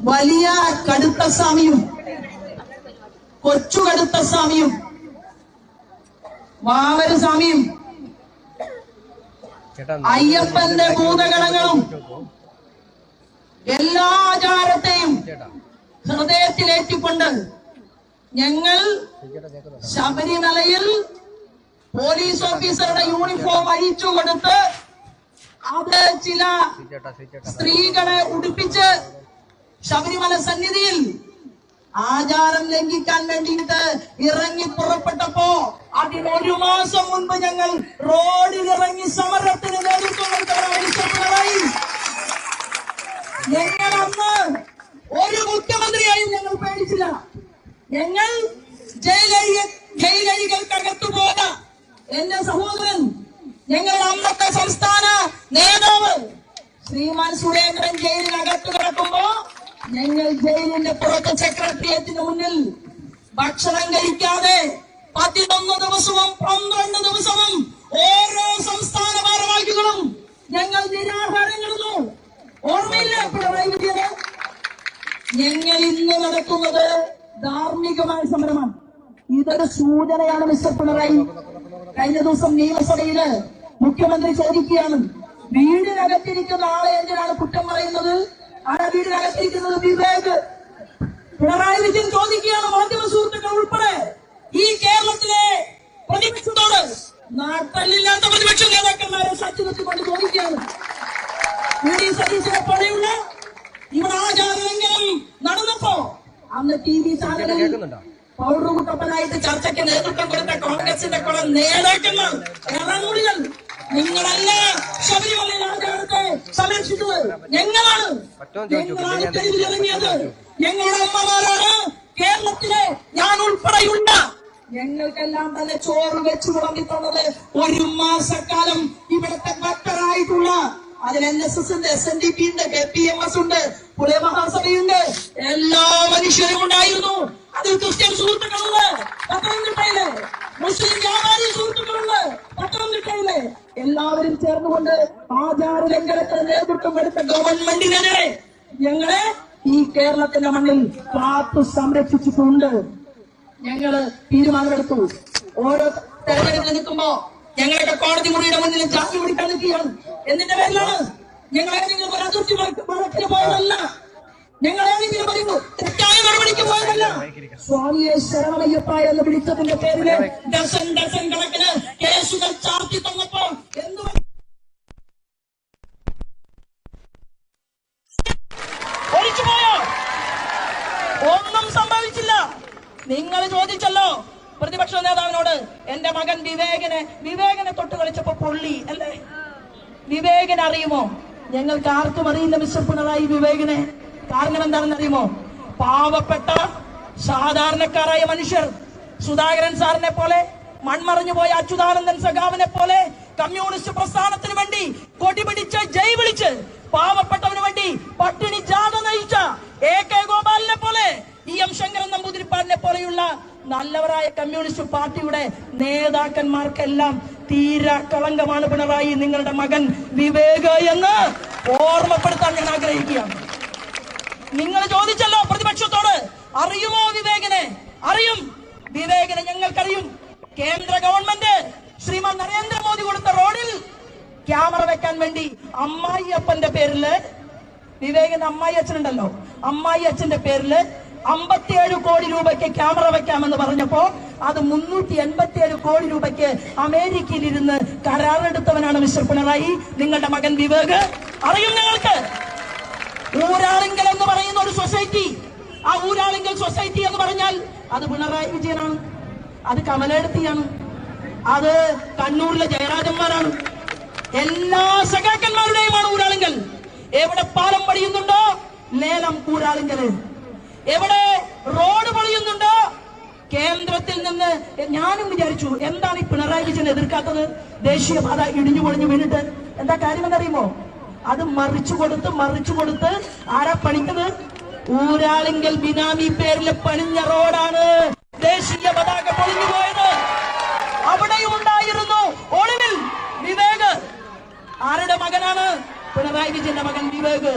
വലിയ കടുത്ത സ്വാമിയും കൊച്ചു കടുത്ത സ്വാമിയും വാവര സ്വാമിയും അയ്യപ്പന്റെ ഭൂതഗണങ്ങളും എല്ലാ ആചാരത്തെയും ഹൃദയത്തിലേറ്റിക്കൊണ്ട് ഞങ്ങൾ ശബരിമലയിൽ പോലീസ് ഓഫീസറുടെ യൂണിഫോം അഴിച്ചു കൊടുത്ത് അത് ചില സ്ത്രീകളെ ഉടുപ്പിച്ച് ശബരിമല സന്നിധിയിൽ ആചാരം ലംഘിക്കാൻ വേണ്ടിയിട്ട് ഇറങ്ങി പുറപ്പെട്ടപ്പോ അതിനൊരു മാസം മുൻപ് ഞങ്ങൾ റോഡിൽ ഇറങ്ങി സമരത്തിന് നേതൃത്വം കൊടുത്തവരായി. ഞങ്ങൾ അന്ന് ഒരു മുഖ്യമന്ത്രിയായും ഞങ്ങൾ പേടിച്ചില്ല. ഞങ്ങൾ ജയിലഴി ജയിലരികൾക്കകത്തു പോക എന്റെ സഹോദരൻ ഞങ്ങളുടെ അന്നത്തെ സംസ്ഥാന നേതാവ് ശ്രീമാൻ സുരേന്ദ്രൻ ജയിലിനകത്ത് കിടക്കുമ്പോ ഞങ്ങൾ ജയിലിന്റെ പുറത്ത് സെക്രട്ടേറിയറ്റിന് മുന്നിൽ ഭക്ഷണം കഴിക്കാതെ പതിനൊന്ന് ദിവസവും പന്ത്രണ്ട് ദിവസവും ഓരോ സംസ്ഥാന ഭാരവാഹികളും ഞങ്ങൾ നിരാഹാരങ്ങളിലും ഓർമ്മയില്ല പിണറായി വിജയന്? ഞങ്ങൾ ഇന്ന് നടക്കുന്നത് ധാർമ്മികമായ സമരമാണ്. ഇതൊരു സൂചനയാണ് മിസ്റ്റർ പിണറായി. കഴിഞ്ഞ ദിവസം നിയമസഭയിൽ മുഖ്യമന്ത്രി ചോദിക്കുകയാണ് വീടിനകത്തിരിക്കുന്ന ആളെ എന്തിനാണ് കുറ്റം പറയുന്നത്? ആരാ വീടിനകത്തിരിക്കുന്നത് വിവേക്. പിണറായി വിജയൻ ചോദിക്കുകയാണ് മാധ്യമ സുഹൃത്തുക്കൾ ഉൾപ്പെടെ. ഈ കേരളത്തിലെ പ്രതിപക്ഷത്തോട് നാട്ടല്ലില്ലാത്ത പ്രതിപക്ഷ നേതാക്കന്മാരെ സാക്ഷി നിർത്തിക്കൊണ്ട് ചോദിക്കുകയാണ് സതീശനെ പോലെയുള്ള ഇവിടെ ആചാരലംഘനം നടന്നപ്പോ അന്ന് ടി വി ചാനലിൽ കേൾക്കുന്നുണ്ടോ? ചർച്ചയ്ക്ക് നേതൃത്വം കൊടുത്ത കോൺഗ്രസിന്റെ കുറെ നേതാക്കന്മാർ ഇറങ്ങുടികൾ നിങ്ങളല്ല ശബരിമലയിൽ ആചാരത്തെ സംരക്ഷിച്ചത് ഞങ്ങളാണ് ഞങ്ങളാണ് തെരുവിലിറങ്ങിയത് ഞങ്ങളുടെ അമ്മമാരാണ് കേരളത്തിലെ ഞാൻ ഉൾപ്പെടെയുണ്ട്. ഞങ്ങൾക്കെല്ലാം തന്നെ ചോറ് വെച്ച് വിളമ്പി ഒരു മാസക്കാലം ഇവിടുത്തെ ഭക്തരായിട്ടുള്ള അതിൽ എൻ എസ് എസ് ഉണ്ട് എസ് എൻ ഡി പി ഉണ്ട് കെ പി എം എസ് ഉണ്ട്. എല്ലാവരും ചേർന്നുകൊണ്ട് ആചാര ലംഘനത്തിന് നേതൃത്വം എടുത്ത ഗവൺമെന്റിനെ ഞങ്ങളെ ഈ കേരളത്തിന്റെ മണ്ണിൽ കാത്തു സംരക്ഷിച്ചിട്ടുണ്ട്. ഞങ്ങൾ തീരുമാനമെടുത്തു. ഓരോ തെരഞ്ഞെടുപ്പിൽ നിൽക്കുമ്പോ ഞങ്ങളുടെ കോടതി മുറിയുടെ മുന്നിൽ ജാതി പിടിക്കാൻ നിൽക്കുകയാണ്. എന്തിന്റെ പേരിലാണ് ഞങ്ങൾ നിങ്ങൾ അതിർത്തി വഴക്ക് വഴക്കിന് പോയതല്ല. ഞങ്ങൾ പറയുന്നു തെറ്റായ നടപടിക്ക് പോയതല്ല. സ്വാമിയെ ശരണമയ്യപ്പ എന്ന് വിളിച്ചതിന്റെ പേരിൽ ഡസൻ ഡസൻ കണക്കിന് ഒന്നും സംഭവിച്ചില്ല. നിങ്ങൾ ചോദിച്ചല്ലോ പ്രതിപക്ഷ നേതാവിനോട് എന്റെ മകൻ വിവേകനെ വിവേകനെ തൊട്ട് കളിച്ചപ്പോ പൊള്ളി അല്ലേ? വിവേകനെ അറിയുമോ? ഞങ്ങൾക്ക് ആർക്കും അറിയില്ല മിസ്റ്റർ പിണറായി വിവേകനെ. കാരണം എന്താണെന്ന് അറിയുമോ? പാവപ്പെട്ട സാധാരണക്കാരായ മനുഷ്യർ സുധാകരൻ സാറിനെ പോലെ മൺമറഞ്ഞു പോയ അച്യുതാനന്ദൻ സഖാവിനെ പോലെ കമ്മ്യൂണിസ്റ്റ് പ്രസ്ഥാനത്തിന് വേണ്ടി കൊടിപിടിച്ച് ജയ് വിളിച്ച് പാവപ്പെട്ടവന് വേണ്ടി പട്ടിണി ജാഥ നയിച്ച എ കെ നല്ലവരായ കമ്മ്യൂണിസ്റ്റ് പാർട്ടിയുടെ നേതാക്കന്മാർക്കെല്ലാം തീരാ കളങ്കമാണ് പിണറായി. നിങ്ങളുടെ മകൻ വിവേക എന്ന് ഓർമ്മപ്പെടുത്താൻ ഞാൻ ആഗ്രഹിക്കുകയാണ്. നിങ്ങൾ ചോദിച്ചല്ലോ പ്രതിപക്ഷത്തോട് അറിയുമോ വിവേകനെ? അറിയും. വിവേകനെ ഞങ്ങൾക്കറിയും. കേന്ദ്ര ഗവൺമെന്റ് ശ്രീമാൻ നരേന്ദ്രമോദി കൊടുത്ത റോഡിൽ ക്യാമറ വെക്കാൻ വേണ്ടി അമ്മായി അപ്പന്റെ പേരിൽ വിവേകൻ അമ്മായി അച്ഛനുണ്ടല്ലോ അമ്മായി അച്ഛന്റെ പേരിൽ അമ്പത്തിയേഴ് കോടി രൂപയ്ക്ക് ക്യാമറ വയ്ക്കാമെന്ന് പറഞ്ഞപ്പോ അത് മുന്നൂറ്റി എൺപത്തിയേഴ് കോടി രൂപയ്ക്ക് അമേരിക്കയിൽ ഇരുന്ന് കരാറെടുത്തവനാണ് മിസ്റ്റർ പിണറായി. നിങ്ങളുടെ മകൻ വിവേക്. അറിയും ഞങ്ങൾക്ക് ഊരാളിങ്കൽ എന്ന് പറയുന്ന ഒരു സൊസൈറ്റി. ആ ഊരാളിങ്കൽ സൊസൈറ്റി എന്ന് പറഞ്ഞാൽ അത് പിണറായി വിജയനാണ്. അത് കമലെടുത്തിയാണ്. അത് കണ്ണൂരിലെ ജയരാജന്മാരാണ്. എല്ലാ സഖാക്കന്മാരുടെയുമാണ് ഊരാളിങ്കൽ. എവിടെ പാലം പടിയുന്നുണ്ടോ ലേലം ഊരാളിങ്കൽ. എവിടെ റോഡ് പണിയുന്നുണ്ടോ? കേന്ദ്രത്തിൽ നിന്ന് ഞാനും വിചാരിച്ചു എന്താണ് ഈ പിണറായി വിജയൻ എതിർക്കാത്തത്? ദേശീയപാത ഇടിഞ്ഞു പൊളിഞ്ഞു വീണിട്ട് എന്താ കാര്യമെന്നറിയുമോ അത് മറിച്ചു കൊടുത്ത് മറിച്ചു കൊടുത്ത് ആരാ പണിക്കുന്നത് ഊരാളിങ്കൽ ബിനാമി പേരിൽ പണിഞ്ഞ റോഡാണ് ദേശീയ പതാക പൊളിഞ്ഞു പോയത്. അവിടെയും ഉണ്ടായിരുന്നു ഒളിവിൽ വിവേക്. ആരുടെ മകനാണ്? പിണറായി വിജയന്റെ മകൻ വിവേക്.